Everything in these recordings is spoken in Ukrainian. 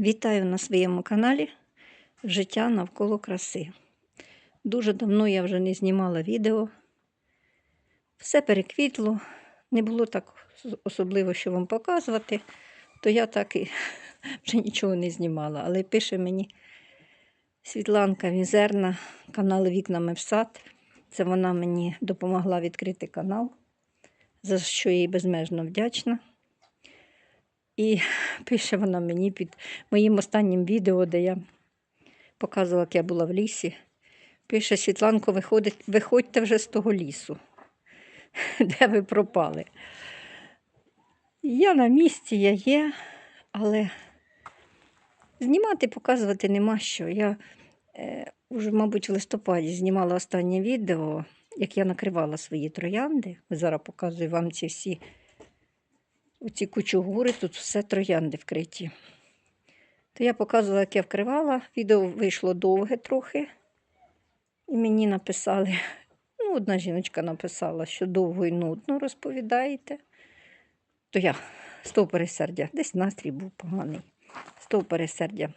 Вітаю на своєму каналі Життя навколо краси. Дуже давно я вже не знімала відео. Все переквітло, не було так особливо, що вам показувати, то я так і вже нічого не знімала. Але пише мені Світланка Візерна, канал Вікнами в сад. Це вона мені допомогла відкрити канал, за що їй безмежно вдячна. І пише вона мені під моїм останнім відео, де я показувала, як я була в лісі. Пише Світланко, виходить, виходьте вже з того лісу, де ви пропали. Я на місці, я є, але знімати, показувати нема що. Я е, вже, мабуть, в листопаді знімала останнє відео, як я накривала свої троянди. Зараз показую вам ці всі оці кучугури, тут все троянди вкриті. То я показувала, як я вкривала. Відео вийшло довге трохи. І мені написали, ну, одна жіночка написала, що довго і нудно розповідаєте. То я того пересердя, десь настрій був поганий. Того пересердя.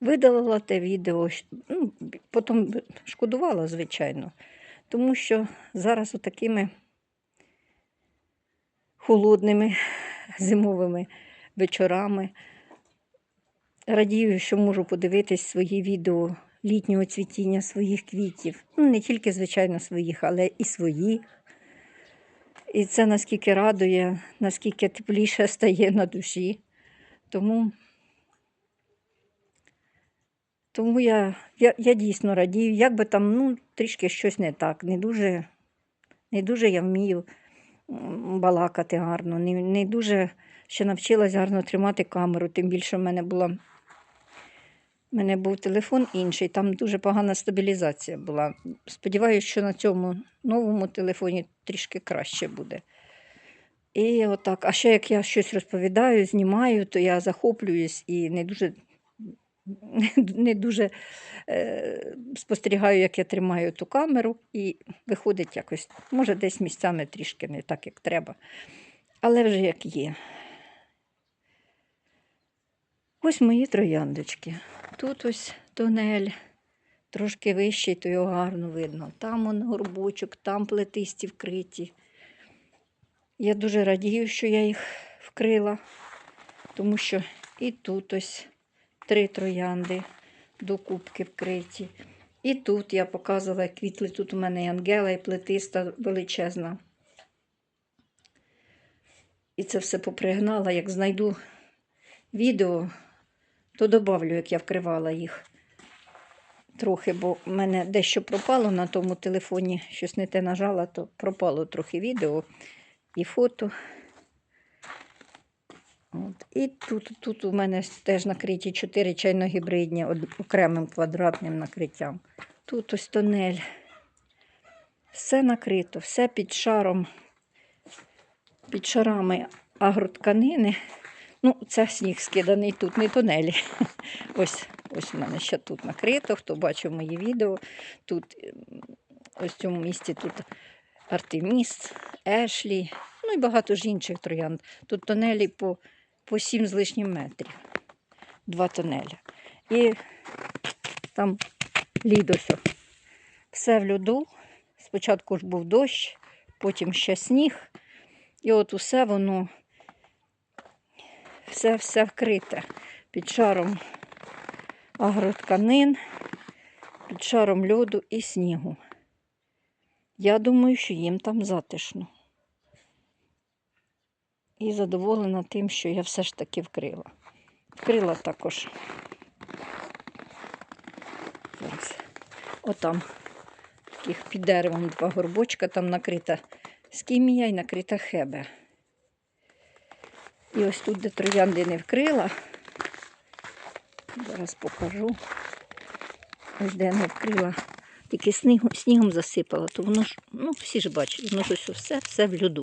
Видалила те відео, ну, потім шкодувала, звичайно, тому що зараз отакими холодними зимовими вечорами. Радію, що можу подивитись свої відео літнього цвітіння своїх квітів. Ну, не тільки, звичайно, своїх, але і своїх. І це наскільки радує, наскільки тепліше стає на душі. Тому, тому я, я, я дійсно радію, як би там ну, трішки щось не так, не дуже, не дуже я вмію балакати гарно, не, не дуже ще навчилась гарно тримати камеру, тим більше в мене була. У мене був телефон інший, там дуже погана стабілізація була. Сподіваюся, що на цьому новому телефоні трішки краще буде. І отак. А ще як я щось розповідаю, знімаю, то я захоплююсь і не дуже не дуже е, спостерігаю, як я тримаю ту камеру, і виходить якось, може, десь місцями трішки не так, як треба. Але вже як є. Ось мої трояндочки. Тут ось тунель, трошки вищий, то його гарно видно. Там он горбочок, там плетисті вкриті. Я дуже радію, що я їх вкрила, тому що і тут ось три троянди до кубки вкриті. І тут я показувала квітли. Тут у мене і ангела, і плетиста величезна. І це все попригнала. Як знайду відео, то добавлю, як я вкривала їх трохи, бо в мене дещо пропало на тому телефоні, щось не те нажала, то пропало трохи відео і фото. От. І тут тут у мене теж накриті 4 чайно-гібридні окремим квадратним накриттям. Тут ось тонель. Все накрито, все під шаром, під шарами агротканини. Ну, це сніг скиданий тут, не тонелі. Ось ось у мене ще тут накрито, хто бачив мої відео. Тут ось в цьому місці тут Артеміс, Ешлі, ну і багато ж інших троянд. Тут тонелі по по 7 з лишнім метрів. Два тонелі. І там лідосо. Все в льоду. Спочатку ж був дощ, потім ще сніг. І от усе воно все-все вкрите під шаром агротканин, під шаром льоду і снігу. Я думаю, що їм там затишно і задоволена тим, що я все ж таки вкрила. Вкрила також. Зараз. Отам таких під деревом два горбочка, там накрита скімія і накрита хебе. І ось тут, де троянди не вкрила, зараз покажу. Ось де не вкрила, тільки снігом, снігом засипала, то воно ж, ну, всі ж бачать, воно ж ось все, все в льоду.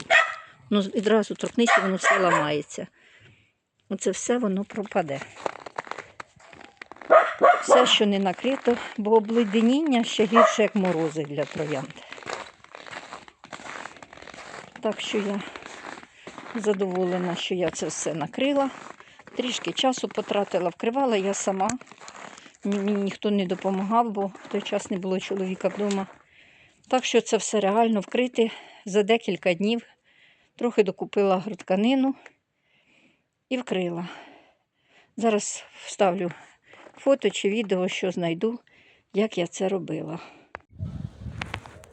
Ну, відразу торкнися, воно все ламається. Оце все воно пропаде. Все, що не накрито, бо обледеніння ще гірше, як морози для троянд. Так що я задоволена, що я це все накрила. Трішки часу потратила, вкривала я сама. Мені ніхто не допомагав, бо в той час не було чоловіка вдома. Так що це все реально вкрити за декілька днів. Трохи докупила грудканину і вкрила. Зараз вставлю фото чи відео, що знайду, як я це робила.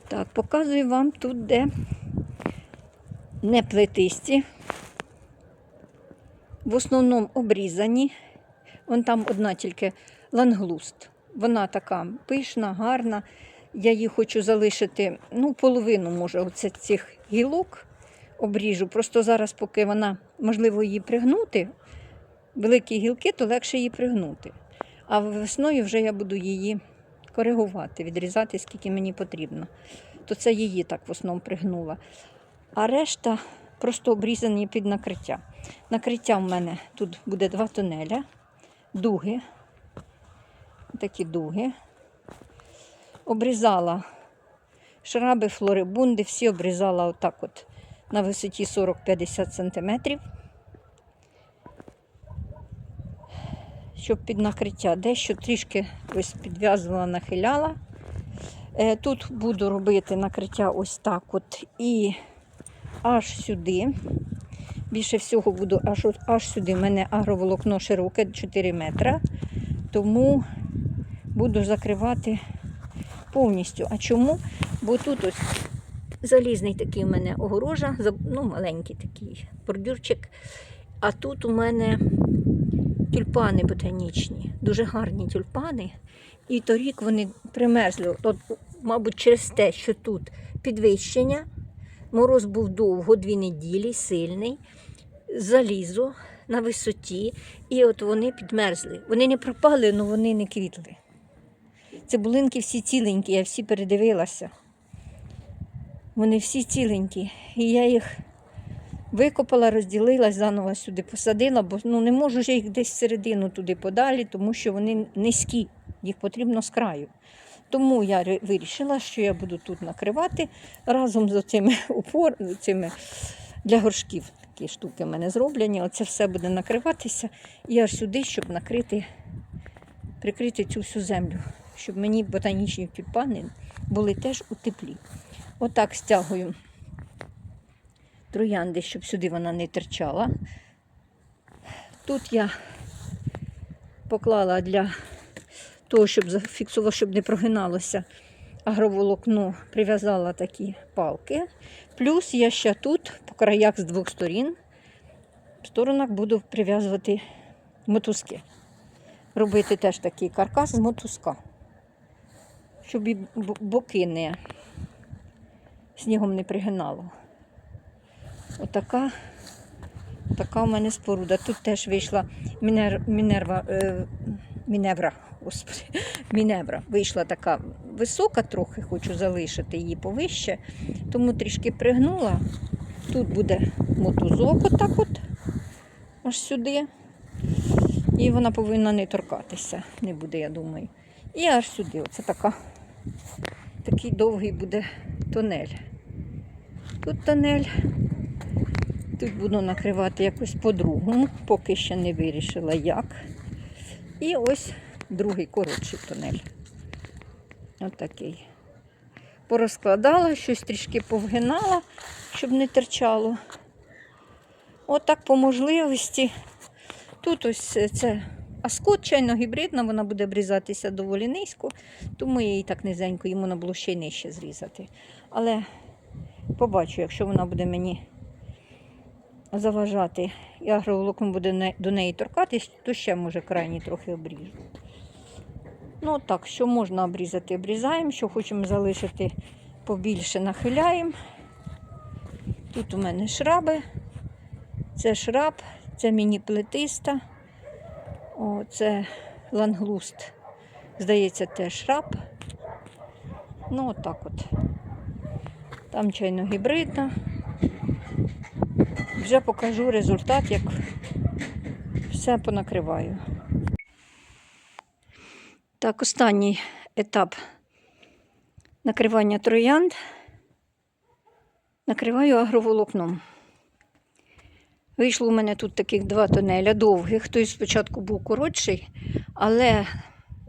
Так, показую вам тут, де не плетисті, в основному обрізані. Вон там одна тільки ланглуст. Вона така пишна, гарна. Я її хочу залишити, ну, половину, може, оце цих гілок обріжу. Просто зараз, поки вона, можливо, її пригнути, великі гілки, то легше її пригнути. А весною вже я буду її коригувати, відрізати, скільки мені потрібно. То це її так в основному пригнула. А решта просто обрізані під накриття. Накриття в мене тут буде два тунеля, дуги, такі дуги. Обрізала шраби, флорибунди, всі обрізала отак от на висоті 40-50 см. Щоб під накриття. Дещо трішки ось підв'язувала, нахиляла. Е, Тут буду робити накриття ось так от і аж сюди. Більше всього буду аж, аж сюди. У мене агроволокно широке 4 метри. Тому буду закривати повністю. А чому? Бо тут ось залізний такий у мене огорожа, ну, маленький такий бордюрчик. А тут у мене тюльпани ботанічні, дуже гарні тюльпани. І торік вони примерзли. От, мабуть, через те, що тут підвищення. Мороз був довго, дві неділі, сильний, залізо на висоті, і от вони підмерзли. Вони не пропали, але вони не квітли. Цибулинки всі ціленькі, я всі передивилася. Вони всі ціленькі. І я їх викопала, розділила, заново сюди посадила, бо ну, не можу ж їх десь всередину туди подалі, тому що вони низькі, їх потрібно з краю. Тому я вирішила, що я буду тут накривати разом з цими упор, цими для горшків. Такі штуки в мене зроблені. Оце все буде накриватися. І аж сюди, щоб накрити, прикрити цю всю землю, щоб мені ботанічні тюльпани були теж у теплі. Отак стягую троянди, щоб сюди вона не терчала. Тут я поклала для того, щоб зафіксувала, щоб не прогиналося агроволокно, прив'язала такі палки. Плюс я ще тут, по краях з двох сторін, в сторонах буду прив'язувати мотузки. Робити теж такий каркас з мотузка, щоб і боки не снігом не пригинало. Отака, така у мене споруда. Тут теж вийшла мінер, мінерва, е, міневра, господи, міневра. Вийшла така висока трохи, хочу залишити її повище, тому трішки пригнула. Тут буде мотузок отак от, аж сюди. І вона повинна не торкатися, не буде, я думаю. І аж сюди. Оце така, такий довгий буде тунель. Тут тунель. Тут буду накривати якось по-другому, поки ще не вирішила як. І ось другий коротший тунель. Отакий. Порозкладала, щось трішки повгинала, щоб не терчало. Отак по можливості. Тут ось це аскот чайно-гібридна, вона буде обрізатися доволі низько, тому її так низенько, йому можна було ще й нижче зрізати. Але побачу, якщо вона буде мені заважати, і агроволокно буде до неї торкатись, то ще може крайні трохи обріжу. Ну так, що можна обрізати, обрізаємо, що хочемо залишити побільше, нахиляємо. Тут у мене шраби, це шраб, це міні-плетиста, О, це ланглуст. Здається, теж шраб. Ну, отак от. Там чайно-гібридна. Вже покажу результат, як все понакриваю. Так, останній етап накривання троянд. Накриваю агроволокном. Вийшло у мене тут таких два тунеля довгих. Той спочатку був коротший, але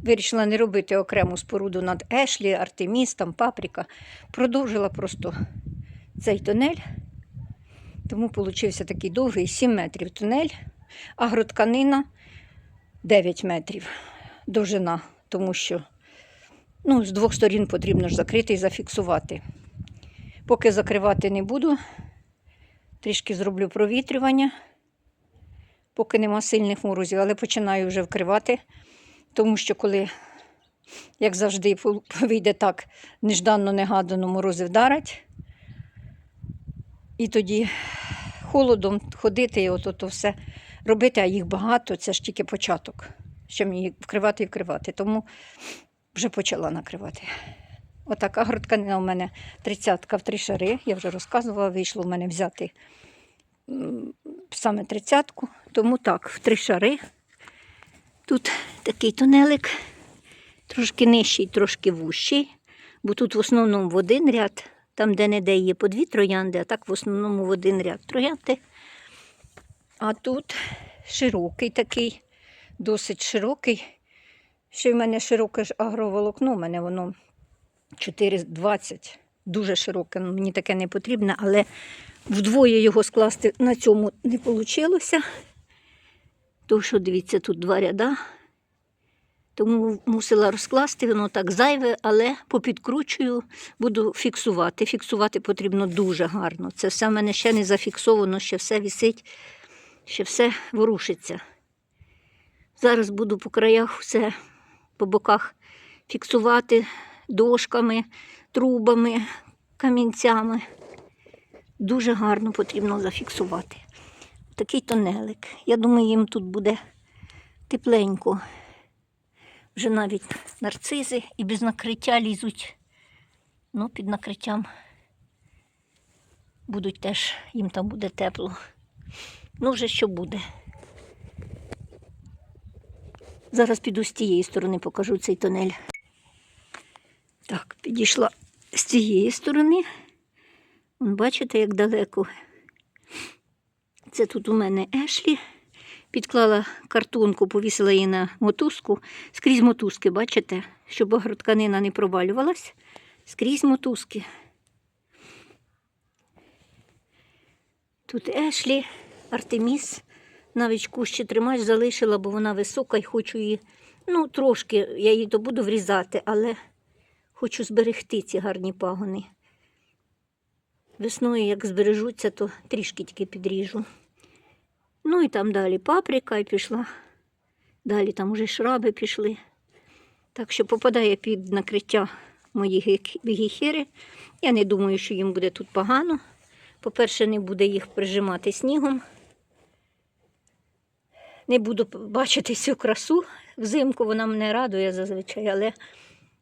вирішила не робити окрему споруду над Ешлі, Артеміс, там Паприка. Продовжила просто цей тунель. Тому получився такий довгий 7 метрів тунель, агротканина 9 метрів довжина, тому що ну, з двох сторін потрібно ж закрити і зафіксувати. Поки закривати не буду, трішки зроблю провітрювання, поки нема сильних морозів, але починаю вже вкривати, тому що коли, як завжди, вийде так, нежданно-негадано морози вдарять, і тоді холодом ходити і от то все робити, а їх багато, це ж тільки початок. Ще мені вкривати і вкривати. Тому вже почала накривати. Отака гротканина у мене тридцятка в три шари. Я вже розказувала, вийшло в мене взяти саме тридцятку. Тому так, в три шари. Тут такий тунелик, трошки нижчий, трошки вущий, бо тут в основному в один ряд, там де-не-де є по дві троянди, а так в основному в один ряд троянди. А тут широкий такий, досить широкий. Ще в мене широке ж агроволокно, у мене воно 4,20. Дуже широке, мені таке не потрібне, але вдвоє його скласти на цьому не вийшло. Тому що, дивіться, тут два ряда. Тому мусила розкласти, воно так зайве, але попідкручую, буду фіксувати. Фіксувати потрібно дуже гарно. Це все в мене ще не зафіксовано, ще все висить, ще все ворушиться. Зараз буду по краях все по боках фіксувати дошками, трубами, камінцями. Дуже гарно потрібно зафіксувати. Такий тонелик. Я думаю, їм тут буде тепленько. Вже навіть нарцизи і без накриття лізуть. Ну, під накриттям будуть теж, їм там буде тепло. Ну, вже що буде. Зараз піду з тієї сторони, покажу цей тунель. Так, підійшла з цієї сторони. Вон, бачите, як далеко. Це тут у мене Ешлі. Підклала картонку, повісила її на мотузку. Скрізь мотузки, бачите, щоб агротканина не провалювалась. Скрізь мотузки. Тут Ешлі, Артеміс. Навіть кущі тримач залишила, бо вона висока і хочу її. Ну, трошки я її то буду врізати, але хочу зберегти ці гарні пагони. Весною, як збережуться, то трішки тільки підріжу. Ну і там далі паприка пішла. Далі там уже шраби пішли. Так що попадає під накриття мої гіхери. Я не думаю, що їм буде тут погано. По-перше, не буде їх прижимати снігом. Не буду бачити всю красу. Взимку вона мене радує зазвичай, але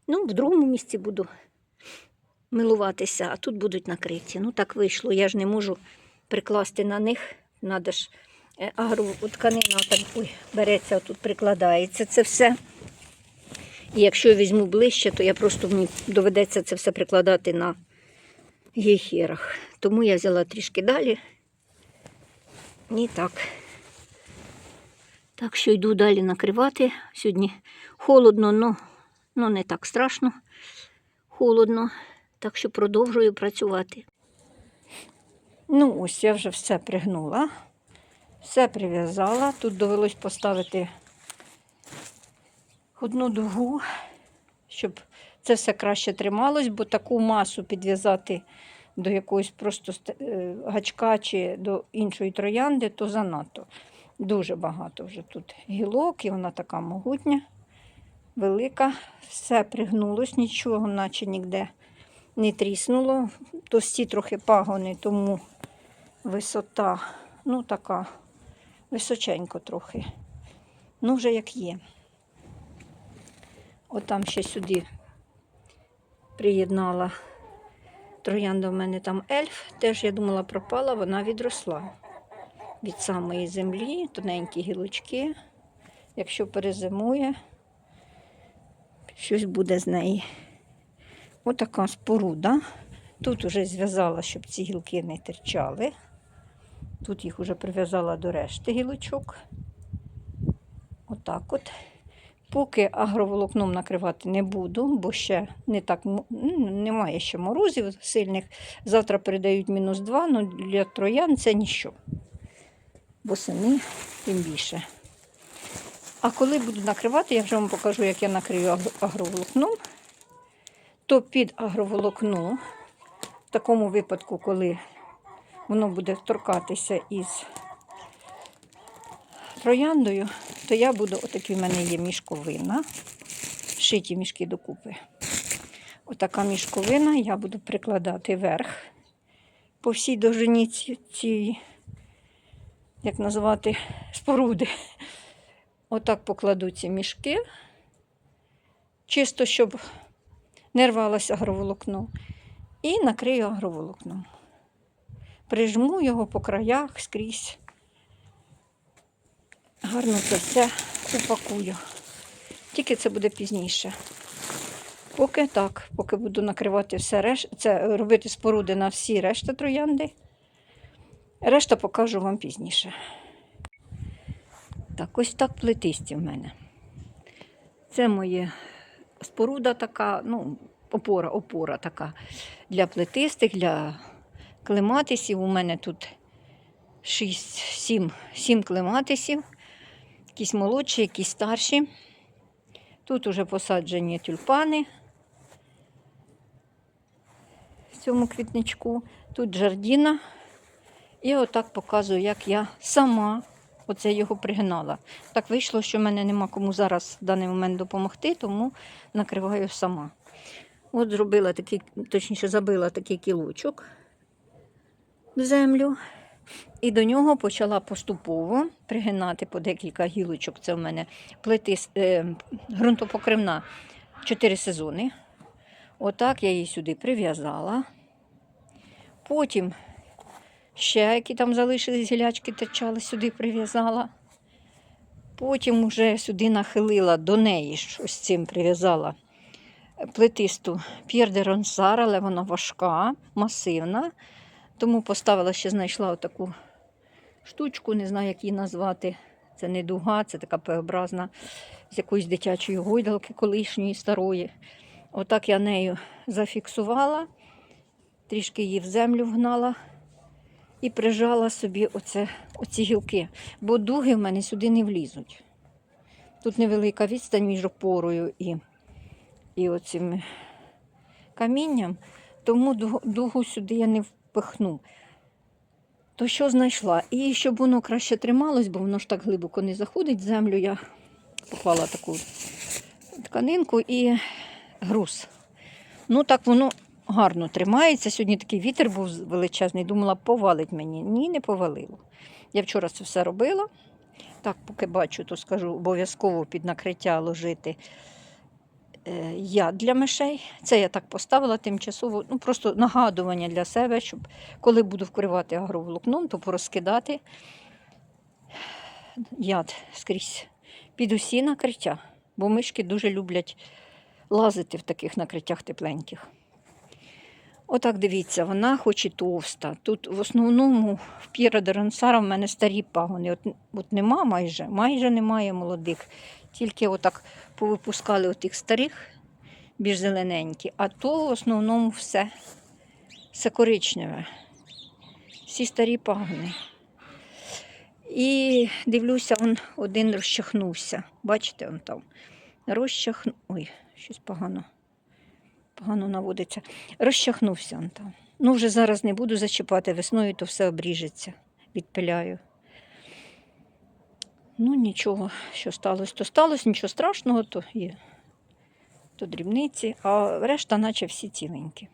ну, в другому місці буду милуватися, а тут будуть накриті. Ну так вийшло. Я ж не можу прикласти на них. Надо ж е, агротканина так ой, береться, тут прикладається це все. І якщо я візьму ближче, то я просто мені доведеться це все прикладати на гейхерах. Тому я взяла трішки далі. І так. Так що йду далі накривати. Сьогодні холодно, але ну, не так страшно. Холодно. Так що продовжую працювати. Ну, ось я вже все пригнула, все прив'язала. Тут довелось поставити одну дугу, щоб це все краще трималось, бо таку масу підв'язати до якогось просто е, гачка чи до іншої троянди, то занадто. Дуже багато вже тут гілок, і вона така могутня, велика. Все пригнулось, нічого, наче ніде не тріснуло. Товсті трохи пагони, тому висота, ну така, височенько трохи. Ну, вже як є. Отам ще сюди приєднала троянда в мене там ельф. Теж я думала пропала, вона відросла від самої землі, тоненькі гілочки. Якщо перезимує, щось буде з неї. Отака споруда. Тут уже зв'язала, щоб ці гілки не терчали. Тут їх вже прив'язала до решти гілочок. Отак от. Поки агроволокном накривати не буду, бо ще не так м, немає ще морозів сильних. Завтра передають мінус 2, ну для троян це ніщо. Восени тим більше. А коли буду накривати, я вже вам покажу, як я накрию агро- агроволокном, то під агроволокно, в такому випадку, коли воно буде торкатися із трояндою, то я буду, отакі в мене є мішковина, шиті мішки докупи. Отака мішковина, я буду прикладати верх по всій довжині цієї, як назвати, споруди. Отак покладу ці мішки, чисто, щоб не рвалося агроволокно. І накрию агроволокном. Прижму його по краях скрізь. Гарно це все упакую. Тільки це буде пізніше. Поки так, поки буду накривати все реш... це робити споруди на всі решта троянди. Решта покажу вам пізніше. Так, ось так плетисті в мене. Це моє споруда така, ну, опора, опора така для плетистих, для клематисів. У мене тут 6, 7, 7 клематисів, якісь молодші, якісь старші. Тут уже посаджені тюльпани в цьому квітничку. Тут жардіна. І отак показую, як я сама оце його пригнала. Так вийшло, що в мене нема кому зараз в даний момент допомогти, тому накриваю сама. От зробила такий, точніше, забила такий кілочок в землю. І до нього почала поступово пригинати по декілька гілочок. Це в мене плити е, ґрунтопокривна 4 сезони. Отак я її сюди прив'язала. Потім ще які там залишились гілячки, терчали, сюди прив'язала. Потім вже сюди нахилила до неї, ось цим прив'язала плетисту П'єр де Ронсар, але вона важка, масивна. Тому поставила ще знайшла отаку штучку, не знаю, як її назвати. Це не дуга, це така П-образна з якоїсь дитячої гойдалки колишньої старої. Отак я нею зафіксувала, трішки її в землю вгнала і прижала собі оце, оці гілки. Бо дуги в мене сюди не влізуть. Тут невелика відстань між опорою і, і оцим камінням, тому дугу, сюди я не впихну. То що знайшла? І щоб воно краще трималось, бо воно ж так глибоко не заходить в землю, я поклала таку тканинку і груз. Ну так воно гарно тримається. Сьогодні такий вітер був величезний, думала, повалить мені. Ні, не повалило. Я вчора це все робила. Так, поки бачу, то скажу обов'язково під накриття ложити яд для мишей. Це я так поставила тимчасово, ну просто нагадування для себе, щоб коли буду вкривати агроволокном, то порозкидати яд скрізь під усі накриття. Бо мишки дуже люблять лазити в таких накриттях тепленьких. Отак дивіться, вона хоч і товста. Тут в основному в П'єра де Ронсара в мене старі пагони. От, от нема майже, майже немає молодих. Тільки отак повипускали отих старих, більш зелененькі, а то в основному все, все коричневе. Всі старі пагони. І дивлюся, он один розчахнувся. Бачите, он там. Розчахну... Ой, щось погано. Погано наводиться. Розчахнувся он. Ну, вже зараз не буду зачіпати весною, то все обріжеться. Відпиляю. Ну, нічого, що сталося, то сталося, нічого страшного, то є. То дрібниці, а решта, наче всі ціленькі.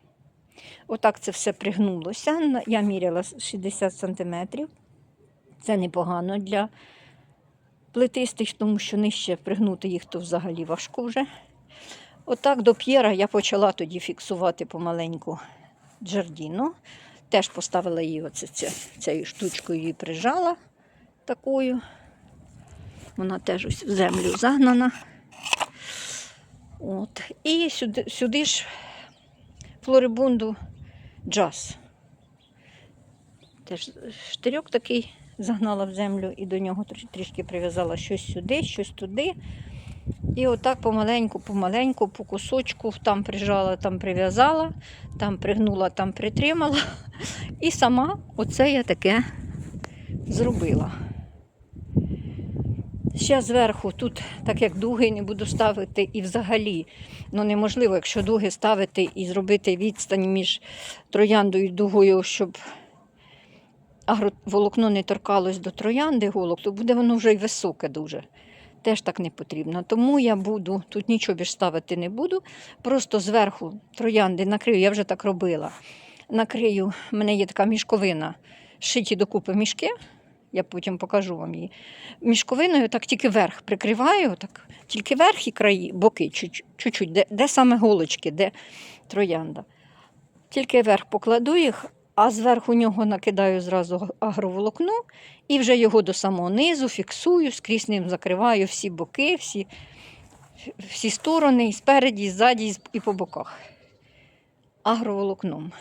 Отак це все пригнулося. Я міряла 60 сантиметрів. Це непогано для плетистих, тому що нижче пригнути їх то взагалі важко вже. Отак до п'єра я почала тоді фіксувати помаленьку джардіну. Теж поставила її оце, це, цією штучкою її прижала такою. Вона теж ось в землю загнана. От. І сюди, сюди ж флорибунду джаз. теж штирьок такий загнала в землю і до нього трішки прив'язала щось сюди, щось туди. І отак помаленьку, помаленьку, по кусочку там прижала, там прив'язала, там пригнула, там притримала. І сама оце я таке зробила. Ще зверху, тут, так як дуги не буду ставити і взагалі, ну неможливо, якщо дуги ставити і зробити відстань між трояндою і дугою, щоб агроволокно не торкалось до троянди голок, то буде воно вже й високе дуже. Теж так не потрібно. Тому я буду, тут нічого більш ставити не буду. Просто зверху троянди накрию, я вже так робила. Накрию, в мене є така мішковина, шиті докупи мішки, я потім покажу вам її. Мішковиною так тільки верх прикриваю, так, тільки верх і краї, боки, чуть- чуть-чуть, де, де саме голочки, де троянда. Тільки верх покладу їх, а зверху нього накидаю зразу агроволокно і вже його до самого низу фіксую, скрізь ним закриваю всі боки, всі, всі сторони, і спереді, і ззаді, і по боках. Агроволокном.